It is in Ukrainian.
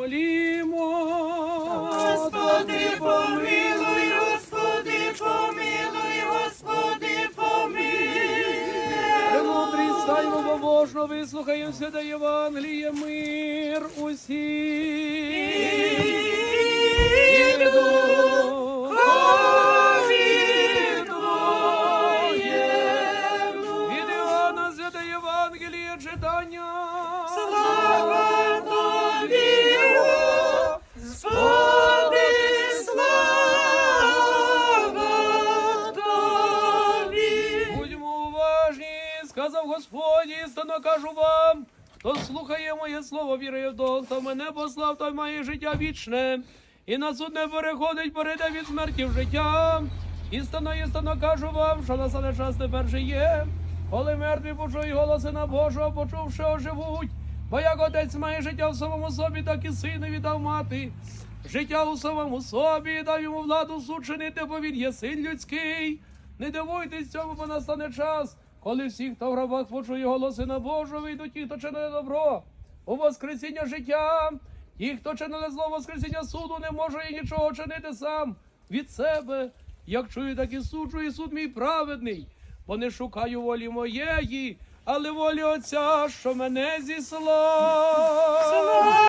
помолімо. Господи, помилуй, Господи, помилуй, Господи, помилуй. Премудрий стаймо побожно, вислухаємо святе Євангеліє, мир усім. Читання. Слава сказав Господь, істинно кажу вам, хто слухає моє слово, вірує в того, хто мене послав, той має життя вічне, і на суд не переходить, перейде від смерті в життя. Істинно, істинно кажу вам, що настане час тепер же є, коли мертві почують голос Сина Божого, почувши, оживуть. Бо як отець має життя в самому собі, так і синові дав мати. Життя у самому собі, дав йому владу суд чинити, бо він є син людський. Не дивуйтесь цьому, бо настане час, коли всі, хто в гробах почує голос Сина Божого, вийдуть ті, хто чинили добро, у воскресіння життя. Ті, хто чинили зло воскресіння суду, не може і нічого чинити сам від себе. Як чую, так і суджу, і суд мій праведний, бо не шукаю волі моєї, але волі Отця, що мене зіслав.